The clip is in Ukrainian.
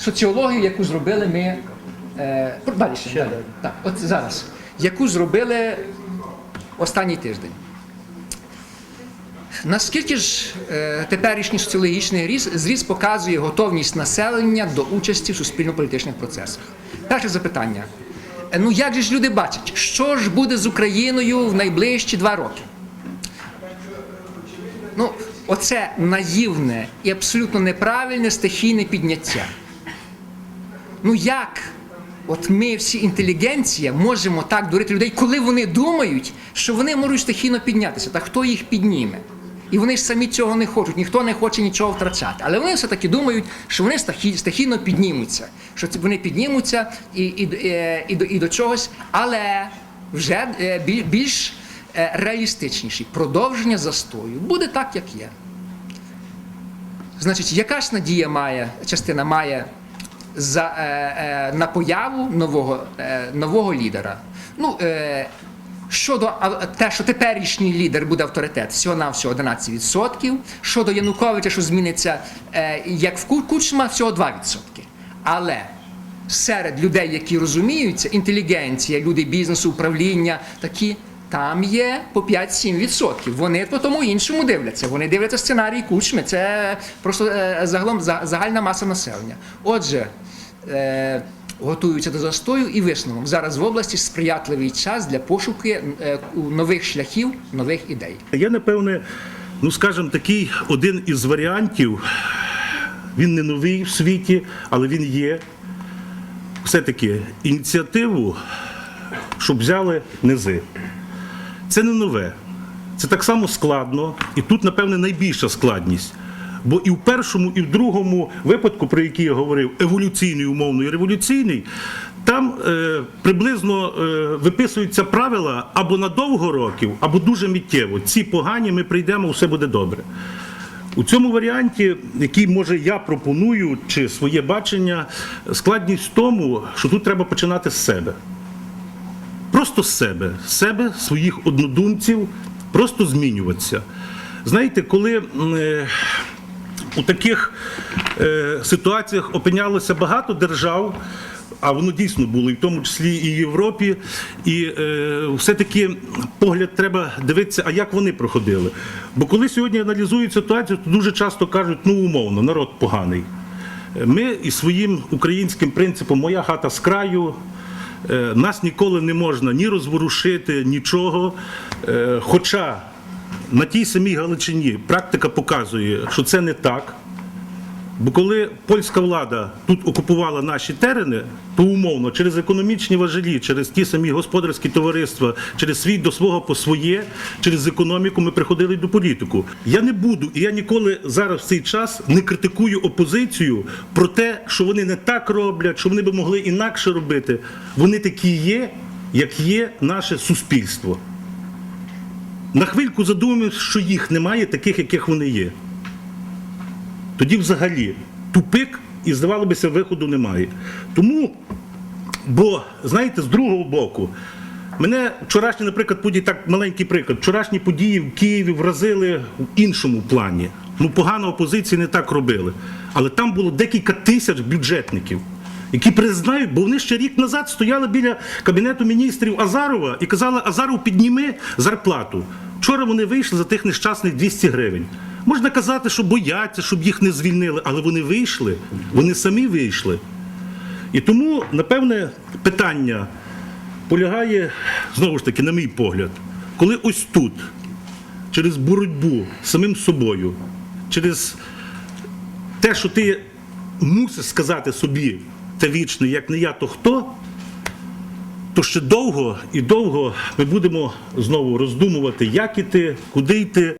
соціологію, яку зробили ми. Е, далі, ще, далі. Так, от зараз. Яку зробили останній тиждень. Наскільки ж е, теперішній соціологічний ріс, зріст показує готовність населення до участі в суспільно-політичних процесах? Перше запитання. Е, Ну як же ж люди бачать, що ж буде з Україною в найближчі два роки? Ну, оце наївне і абсолютно неправильне стихійне підняття. Ну як? От ми всі інтелігенція можемо так дурити людей, коли вони думають, що вони можуть стихійно піднятися. Та хто їх підніме? І вони ж самі цього не хочуть, ніхто не хоче нічого втрачати. Але вони все-таки думають, що вони стихійно піднімуться, що вони піднімуться і, і, е, і, до, і до чогось, але вже е, більш е, реалістичніші. Продовження застою буде так, як є. Значить, яка ж надія має частина має за, е, е, на появу нового, е, нового лідера? Ну, е, щодо те, що теперішній лідер буде авторитет, всього на всього 11%. Щодо Януковича, що зміниться е, як в Ку- Кучма, всього 2%. Але серед людей, які розуміються, інтелігенція, люди бізнесу, управління, такі. Там є по 5-7%. Вони по тому іншому дивляться. Вони дивляться сценарій кучми. Це просто е, загалом загальна маса населення. Отже, е, готуються до застою і висновок. Зараз в області сприятливий час для пошуку е, нових шляхів, нових ідей. Я, напевне, ну скажімо, такий один із варіантів. Він не новий в світі, але він є. Все-таки ініціативу, щоб взяли низи. Це не нове. Це так само складно, і тут, напевне, найбільша складність. Бо і в першому, і в другому випадку, про який я говорив, еволюційний, умовно і революційний, там е, приблизно е, виписуються правила або на довго років, або дуже миттєво. Ці погані ми прийдемо, все буде добре. У цьому варіанті, який може я пропоную, чи своє бачення, складність в тому, що тут треба починати з себе. Просто з себе, себе, своїх однодумців, просто змінюватися. Знаєте, коли е, у таких е, ситуаціях опинялося багато держав, а воно дійсно було, і в тому числі і в Європі, і е, все-таки погляд треба дивитися, а як вони проходили. Бо коли сьогодні аналізують ситуацію, то дуже часто кажуть, ну умовно, народ поганий. Ми і своїм українським принципом Моя хата з краю. Е, Нас ніколи не можна ні розворушити, нічого. Е, Хоча на тій самій Галичині практика показує, що це не так. Бо коли польська влада тут окупувала наші терени, то умовно через економічні важелі, через ті самі господарські товариства, через свій до свого по своє, через економіку ми приходили до політику. Я не буду, і я ніколи зараз в цей час не критикую опозицію про те, що вони не так роблять, що вони би могли інакше робити. Вони такі є, як є наше суспільство. На хвильку задумаємося, що їх немає, таких, яких вони є тоді взагалі тупик і здавалося, виходу немає. Тому, бо, знаєте, з другого боку, мене вчорашні, наприклад, події, так маленький приклад, вчорашні події в Києві вразили в іншому плані. Ну, погано опозиції не так робили. Але там було декілька тисяч бюджетників. Які признають, бо вони ще рік назад стояли біля кабінету міністрів Азарова і казали, Азаров підніми зарплату. Вчора вони вийшли за тих нещасних 200 гривень. Можна казати, що бояться, щоб їх не звільнили, але вони вийшли, вони самі вийшли. І тому, напевне, питання полягає, знову ж таки, на мій погляд, коли ось тут, через боротьбу з самим собою, через те, що ти мусиш сказати собі те вічне, як не я, то хто, то ще довго і довго ми будемо знову роздумувати, як іти, куди йти.